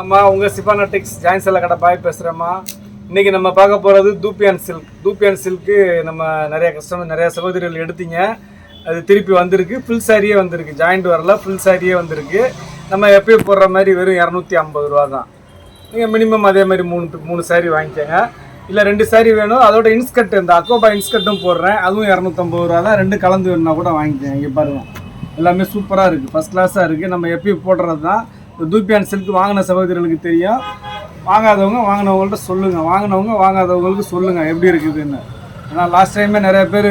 அம்மா உங்க சிபானட்டிக்ஸ் ஜாயின் செல்ல கடை பாய் பேசுறேம்மா. இன்னைக்கு நம்ம பார்க்க போறது தூப்பியான் சில்க் தூப்பியான் சில்க்கு நம்ம நிறைய கஸ்டமர் நிறைய சகோதரிகள் எடுத்தீங்க. அது திருப்பி வந்திருக்கு. ஃபுல் சாரியே வந்திருக்கு. ஜாயிண்ட் வரல ஃபுல் சாரியே வந்திருக்கு. நம்ம எப்பயும் போடுற மாதிரி வெறும் இரநூத்தி ஐம்பது ரூபா தான். நீங்கள் மினிமம் அதே மாதிரி மூணு மூணு சாரி வாங்கிக்கோங்க. இல்லை ரெண்டு சாரி வேணும். அதோட இன்ஸ்கர்ட் இந்த அக்கோபா இன்ஸ்கர்ட்டும் போடுறேன். அதுவும் இரநூத்தம்பது ரூபா தான். ரெண்டு கலந்து வேணும்னா கூட வாங்கிக்கோங்க. இங்கே பாருங்க. எல்லாமே சூப்பராக இருக்குது ஃபஸ்ட் கிளாஸாக இருக்குது நம்ம எப்பயும் போடுறது தான். இந்த தூப்பியான் சில்க் வாங்கின சகோதரர்களுக்கு தெரியும் வாங்காதவங்க வாங்கினவங்கள்ட்ட சொல்லுங்கள் வாங்கினவங்க வாங்காதவங்களுக்கு சொல்லுங்கள் எப்படி இருக்குதுன்னு. ஏன்னா லாஸ்ட் டைமே நிறைய பேர்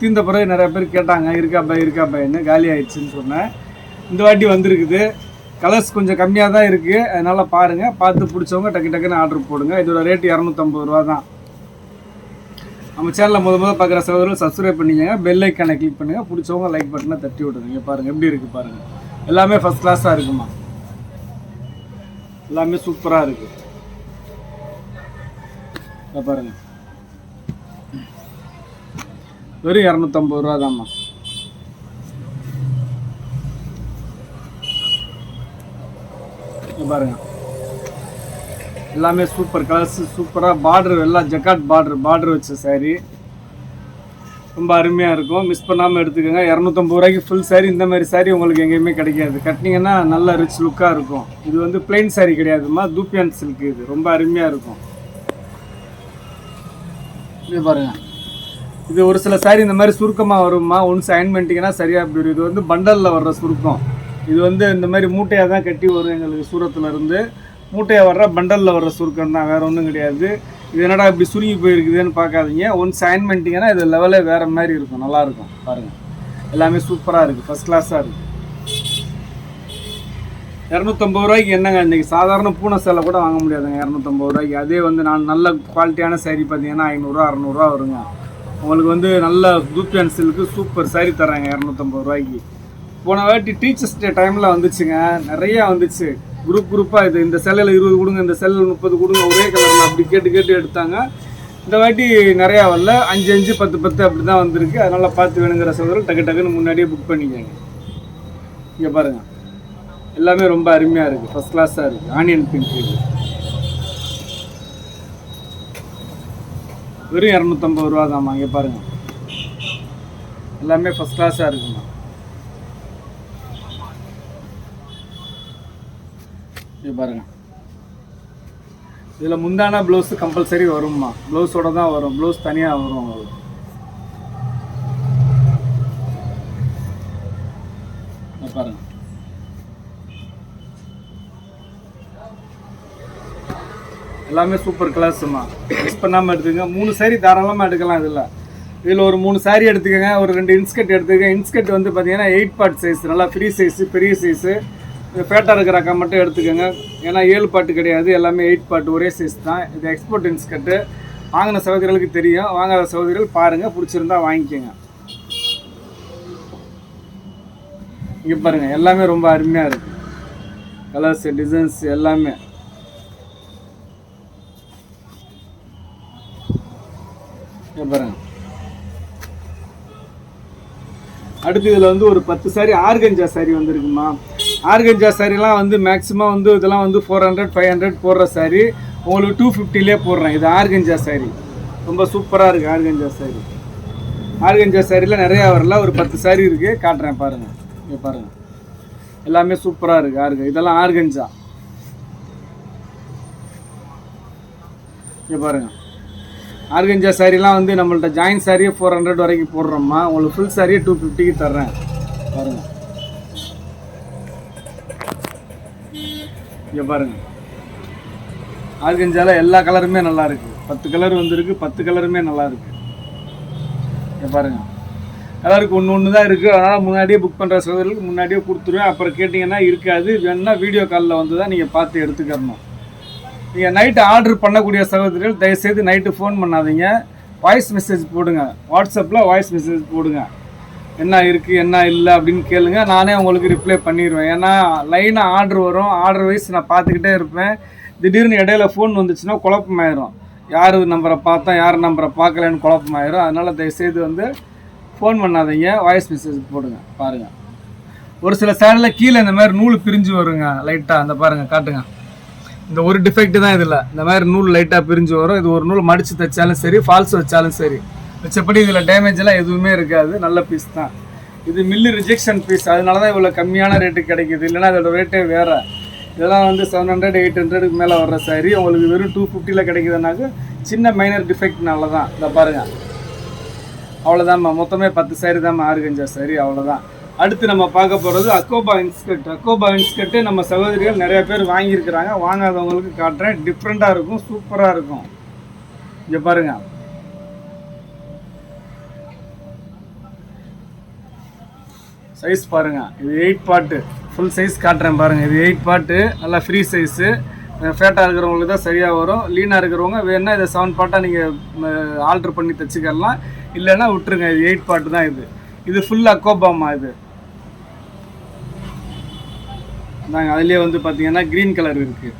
தீர்ந்த பிறகு நிறைய பேர் கேட்டாங்க இருக்காப்பா இருக்காப்பா என்ன காலி ஆயிடுச்சுன்னு சொன்னேன். இந்த வாட்டி வந்திருக்குது. கலர்ஸ் கொஞ்சம் கம்மியாக தான் இருக்குது அதனால் பாருங்கள் பார்த்து பிடிச்சவங்க டக்கு டக்குன்னு ஆர்டர் போடுங்க. இதோட ரேட் இரநூத்தம்பது ரூபா தான். நம்ம சேனலில் முத முதல் பார்க்குற சகோதரர்கள் சப்ஸ்கிரைப் பண்ணிக்கங்க. பெல் ஐக்கானை கிளிக் பண்ணுங்கள் பிடிச்சவங்க லைக் பட்டனை தட்டி விட்டுருங்க. பாருங்கள் எப்படி இருக்குது பாருங்கள் எல்லாமே ஃபஸ்ட் கிளாஸாக இருக்குமா? எல்லாமே சூப்பராக இருக்குது பாருங்கள் வெறும் இரநூத்தம்பது ரூபா தான்மா. பாருங்க. எல்லாமே சூப்பர் கலர்ஸ் சூப்பராக பார்டர் எல்லாம் ஜக்காட் பார்டர் பார்டர் வச்ச saree. ரொம்ப அருமையாக இருக்கும். மிஸ் பண்ணாமல் எடுத்துக்கோங்க. இரநூத்தம்பது ரூபாய்க்கு ஃபுல் saree இந்த மாதிரி saree உங்களுக்கு எங்கேயுமே கிடைக்காது. கட்டினீங்கன்னா நல்ல ரிச் லுக்காக இருக்கும். இது வந்து பிளெயின் saree கிடையாதுமா தூப்பியான் சில்க் இது. ரொம்ப அருமையாக இருக்கும். இது பாருங்க. இது ஒரு சில saree இந்த மாதிரி சுருக்கமாக வருமா ஒன்ஸ் அயன் பண்ணிட்டீங்கன்னா சரியாக போயிடும் இது வந்து பண்டலில் வர்ற சுருக்கம். இது வந்து இந்த மாதிரி மூட்டையாக தான் கட்டி வரும் எங்களுக்கு சூரத்தில் இருந்து. மூட்டையாக வர்ற பண்டலில் வர்ற சுருக்கம் தான் வேறு ஒன்றும் கிடையாது. இது என்னடா இப்படி சுருங்கி போயிருக்குதுன்னு பார்க்காதீங்க. ஒன்ஸ் அயன் பண்ணிட்டீங்கன்னா இது லெவலே வேறு மாதிரி இருக்கும். நல்லாயிருக்கும் பாருங்கள் எல்லாமே சூப்பராக இருக்குது ஃபஸ்ட் கிளாஸாக இருக்குது இரநூத்தம்பது ரூபாய்க்கு என்னங்க? இன்றைக்கி சாதாரண பூனை சேலை கூட வாங்க முடியாதுங்க. இரநூத்தம்பது ரூபாய்க்கு. அதே வந்து நான் நல்ல குவாலிட்டியான சேரீ பார்த்தீங்கன்னா ஐநூறுரூவா அறநூறுவா வருங்க. உங்களுக்கு வந்து நல்ல தூப்பியான் சில்க்கு சூப்பர் சேரீ தராங்க இரநூத்தம்பது ரூபாய்க்கு. போன வாட்டி டீச்சர்ஸ் டே டைமில் வந்துச்சுங்க. நிறையா வந்துச்சு. குரூப் குரூப்பாக இது. இந்த செல்லில் இருபது கொடுங்க இந்த செல்லில் முப்பது கொடுங்க ஒரே கலரில் அப்படி கேட்டு கேட்டு எடுத்தாங்க. இந்த வாட்டி நிறையா வரல. அஞ்சு அஞ்சு பத்து பத்து அப்படி தான் வந்திருக்கு. அதனால் பார்த்து வேணுங்கிற சகோதரர் டக்கு டக்குன்னு முன்னாடியே புக் பண்ணிக்கோங்க. இங்கே பாருங்கள் எல்லாமே ரொம்ப அருமையாக இருக்குது ஃபஸ்ட் கிளாஸாக இருக்குது ஆனியன் பிங்க் வெறும் இரநூத்தம்பது ரூபா தாம்மா இங்கே பாருங்கள் எல்லாமே ஃபஸ்ட் கிளாஸாக இருக்குமா இது பாருங்கள் இதில் முந்தான ப்ளவுஸ் கம்பல்சரி வரும்மா. ப்ளவுஸோட தான் வரும். ப்ளவுஸ் தனியாக வரும் அவங்களுக்கு பாருங்க. எல்லாமே சூப்பர் கிளாஸுமா மிஸ் பண்ணாமல் எடுத்துக்கங்க. மூணு சாரீ தாராளமாக எடுக்கலாம் இதில். இதில் ஒரு மூணு saree எடுத்துக்கோங்க. ஒரு ரெண்டு இன்ஸ்கர்ட் எடுத்துக்கங்க. இன்ஸ்கர்ட் வந்து பார்த்தீங்கன்னா எயிட் பார்ட் சைஸ் நல்லா ஃப்ரீ சைஸு பெரிய சைஸு ஃபேட்டாக இருக்கிற அக்கா மட்டும் எடுத்துக்கோங்க. ஏன்னா ஏழு பாட்டு கிடையாது எல்லாமே எயிட் பாட்டு ஒரே சைஸ் தான். இது எக்ஸ்போர்ட் இன்ஸ்கர்ட்டு வாங்கின சகோதரிகளுக்கு தெரியும். வாங்காத சகோதரிகள் பாருங்கள் பிடிச்சிருந்தா வாங்கிக்கோங்க. இங்கே பாருங்கள் எல்லாமே ரொம்ப அருமையாக இருக்குது கலர்ஸ் டிசைன்ஸ் எல்லாமே. பாருங்க. அடுத்து இதில் வந்து ஒரு பத்து சாரி ஆர்கஞ்சா சாரி வந்திருக்குமா? ஆர்கஞ்சா சாரிலாம் வந்து மேக்ஸிமம் வந்து இதெல்லாம் வந்து ஃபோர் ஹண்ட்ரட் ஃபைவ் ஹண்ட்ரட் போடுற சாரி. உங்களுக்கு டூ ஃபிஃப்டிலே போடுறேன். இது ஆர்கஞ்சா சாரி. ரொம்ப சூப்பராக இருக்குது ஆர்கஞ்சா சாரி. ஆர்கஞ்சா சாரியில் நிறையா வரல. ஒரு பத்து சாரி இருக்குது காட்டுறேன் பாருங்கள் இங்கே பாருங்கள் எல்லாமே சூப்பராக இருக்குது ஆர்க இதெல்லாம் ஆர்கஞ்சா. இங்கே பாருங்கள் ஆர்கஞ்சா சாரிலாம் வந்து நம்மள்ட்ட ஜாயின் சாரியே ஃபோர் ஹண்ட்ரட் வரைக்கும் போடுறோம்மா. உங்களுக்கு ஃபுல் சாரியே டூ ஃபிஃப்டிக்கு தர்றேன். பாருங்கள் இங்கே பாருங்கள் ஆர்கஞ்சால எல்லா கலருமே நல்லா இருக்கு. பத்து கலர் வந்திருக்கு பத்து கலருமே நல்லா இருக்கு. இங்கே பாருங்கள் கலருக்கு ஒன்று ஒன்று தான் இருக்குது அதனால் முன்னாடியே புக் பண்ணுற சகோதரர்களுக்கு முன்னாடியே கொடுத்துருவேன். அப்புறம் கேட்டிங்கன்னா இருக்காது. வேணுன்னா வீடியோ காலில் வந்து தான் நீங்கள் பார்த்து எடுத்துக்கணும் நீங்கள் நைட்டு ஆர்டர் பண்ணக்கூடிய சகோதரிகள் தயவுசெய்து நைட்டு ஃபோன் பண்ணாதீங்க. வாய்ஸ் மெசேஜ் போடுங்க. வாட்ஸ்அப்பில் வாய்ஸ் மெசேஜ் போடுங்க. என்ன இருக்குது என்ன இல்லை? அப்படின்னு கேளுங்க. நானே உங்களுக்கு ரிப்ளை பண்ணிடுவேன் ஏன்னா லைனாக ஆர்டர் வரும். ஆர்டர் வைஸ் நான் பார்த்துக்கிட்டே இருப்பேன். திடீர்னு இடையில ஃபோன் வந்துச்சுன்னா குழப்பமாயிரும். யார் நம்பரை பார்த்தா யார் நம்பரை பார்க்கலன்னு குழப்பமாயிரும். அதனால் தயவுசெய்து வந்து ஃபோன் பண்ணாதீங்க. வாய்ஸ் மெசேஜ் போடுங்க. பாருங்கள் ஒரு சில சேனலில் கீழே இந்த மாதிரி நூல் பிரிஞ்சு வருங்க. லைட்டாக அந்த பாருங்கள் காட்டுங்க. இந்த ஒரு டிஃபெக்ட் தான் இதில். இந்த மாதிரி நூல் லைட்டாக பிரிஞ்சு வரும். இது ஒரு நூல் மடித்து தைச்சாலும் சரி ஃபால்ஸ் வச்சாலும் சரி. மிச்சப்படி இதில் டேமேஜ் எல்லாம் எதுவுமே இருக்காது. நல்ல பீஸ் தான். இது மில்லு ரிஜெக்ஷன் பீஸ் அதனால தான் இவ்வளோ கம்மியான ரேட்டு கிடைக்கிது. இல்லைன்னா அதோட ரேட்டே வேறு. இதெல்லாம் வந்து செவன் ஹண்ட்ரட் எயிட் ஹண்ட்ரடுக்கு மேலே வர்ற சாரி உங்களுக்கு வெறும் டூ ஃபிஃப்டியில் கிடைக்குதுனாக்க சின்ன மைனர் டிஃபெக்ட்னால தான் இதை பாருங்கள் அவ்வளோதாம்மா மொத்தமே பத்து சாரி தான்மா ஆறு கஞ்சா சாரி அவ்வளோதான் அடுத்து நம்ம பார்க்க போகிறது அக்கோபா இன்ஸ்கர்ட் அக்கோபா இன்ஸ்கர்ட்டு நம்ம சகோதரிகள் நிறைய பேர் வாங்கியிருக்கிறாங்க. வாங்காதவங்களுக்கு காட்டுறேன். டிஃப்ரெண்ட்டாக இருக்கும். சூப்பராக இருக்கும். இங்கே பாருங்க. சைஸ் பாருங்கள் இது எயிட் பாட்டு ஃபுல் சைஸ் காட்டுறேன் பாருங்கள் இது எயிட் பாட்டு நல்லா ஃப்ரீ சைஸு ஃபேட்டாக இருக்கிறவங்களுக்கு தான் சரியாக வரும். லீனாக இருக்கிறவங்க வேணால் இதை செவன் பாட்டாக நீங்கள் ஆல்ட்ரு பண்ணி தச்சுக்கலாம். இல்லைன்னா விட்டுருங்க. இது எயிட் பாட்டு தான் இது. இது ஃபுல் அக்கோபாமா இது. நாங்கள் அதுலேயே வந்து பார்த்தீங்கன்னா க்ரீன் கலர் இருக்குது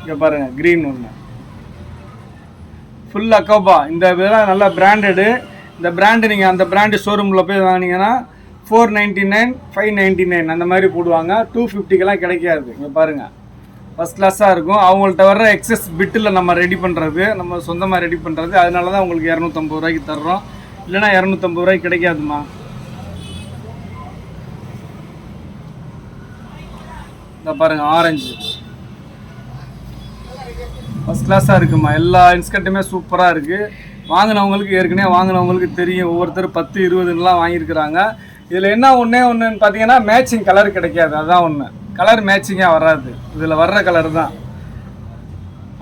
இங்கே பாருங்கள் க்ரீன் ஒன்று ஃபுல் அக்கோபா இந்த இதெல்லாம் நல்லா பிராண்டடு இந்த பிராண்டு நீங்கள் அந்த பிராண்டு ஷோரூமில் போய் வாங்கினீங்கன்னா four ninety nine five ninety nine அந்த மாதிரி போடுவாங்க. டூ ஃபிஃப்டிக்கெல்லாம் கிடைக்காது. இங்கே பாருங்கள் ஃபஸ்ட் கிளாஸாக இருக்கும். அவங்கள்ட்ட வர்ற எக்ஸஸ் பிட்டில் நம்ம ரெடி பண்ணுறது நம்ம சொந்தமாக ரெடி பண்ணுறது அதனால தான் உங்களுக்கு இரநூத்தம்பது ரூபாய்க்கு தர்றோம். இல்லைன்னா இரநூத்தம்பது ரூபாய்க்கு கிடைக்காதுமா? இந்த பாருங்கள் ஆரஞ்சு ஃபஸ்ட் கிளாஸாக இருக்குமா? எல்லா இன்ஸ்கர்ட்டுமே சூப்பராக இருக்குது வாங்கினவங்களுக்கு ஏற்கனவே வாங்கினவங்களுக்கு தெரியும். ஒவ்வொருத்தர் பத்து இருபதுலாம் வாங்கியிருக்கிறாங்க. இதில் என்ன ஒன்றே ஒன்றுன்னு பார்த்தீங்கன்னா மேட்சிங் கலர் கிடைக்காது. அதுதான் ஒன்று கலர் மேட்சிங்காக வராது. இதில் வர்ற கலர் தான்.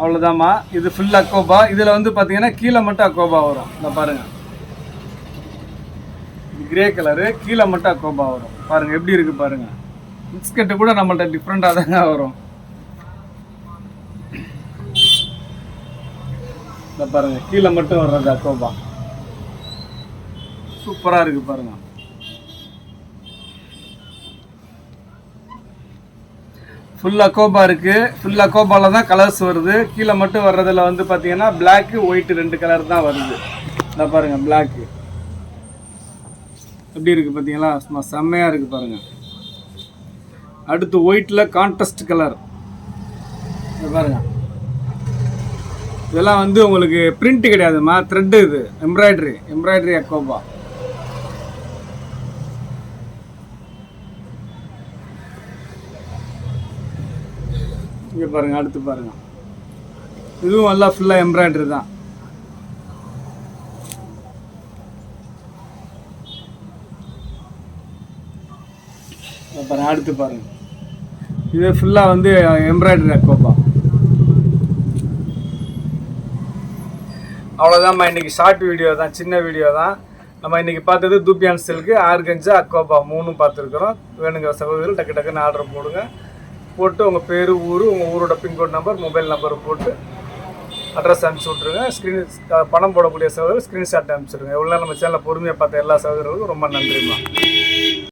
அவ்வளோதாம்மா இது ஃபுல் அக்கோபா. இதில் வந்து பார்த்தீங்கன்னா கீழே மட்டும் அக்கோபா வரும். இந்த பாருங்கள் இது கிரே கலரு கீழே மட்டும் அக்கோபா வரும். பாருங்கள் எப்படி இருக்குது பாருங்கள் பிஸ்கெட்டு கூட நம்மள்ட்ட டிஃப்ரெண்ட்டாக தாங்க வரும். இந்த பாருங்க கீழே மட்டும் வர்றது அக்கோபா சூப்பராக இருக்கு பாருங்க. ஃபுல் அக்கோபா இருக்கு. ஃபுல் அக்கோபால தான் கலர்ஸ் வருது. கீழே மட்டும் வர்றதுல வந்து பார்த்தீங்கன்னா பிளாக்கு ஒயிட் ரெண்டு கலர் தான் வருது. இந்த பாருங்க பிளாக்கு எப்படி இருக்கு பார்த்தீங்களா சும்மா செம்மையாக இருக்கு பாருங்க. அடுத்து ஒயிட்டில் கான்ட்ராஸ்ட் கலர் பாருங்க. இதெல்லாம் வந்து உங்களுக்கு பிரிண்ட் கிடையாதுமா த்ரெட்டு இது எம்ப்ராய்டரி எம்ப்ராய்டரி அக்கோபா இங்கே பாருங்க அடுத்து பாருங்க. இதுவும் எல்லாம் ஃபுல்லாக எம்ப்ராய்டரி தான். பாருங்கள் அடுத்து பாருங்க. இது ஃபுல்லாக வந்து எம்ப்ராய்டரி அக்கோபா அவ்வளோதான்மா இன்றைக்கி ஷார்ட் வீடியோ தான் சின்ன வீடியோ தான். நம்ம இன்றைக்கி பார்த்தது தூப்பியான் சில்க்கு ஆர்கஞ்சா அக்கோபா மூணும் பார்த்துருக்குறோம். வேணுங்கிற சகோதரர்கள் டக்கு டக்குன்னு ஆர்டர் போடுங்க. போட்டு உங்கள் பேர் ஊர் உங்கள் ஊரோட பின்கோட் நம்பர் மொபைல் நம்பர் போட்டு அட்ரஸ் அனுப்பிச்சி விட்ருங்க ஸ்க்ரீன் பணம் போடக்கூடிய சகோதரர் ஸ்க்ரீன்ஷாட் அனுப்பிச்சிடுங்க. எவ்வளோ நம்ம சேனலில் பொறுமையாக பார்த்த எல்லா சகோதரர்களுக்கும் ரொம்ப நன்றிம்மா.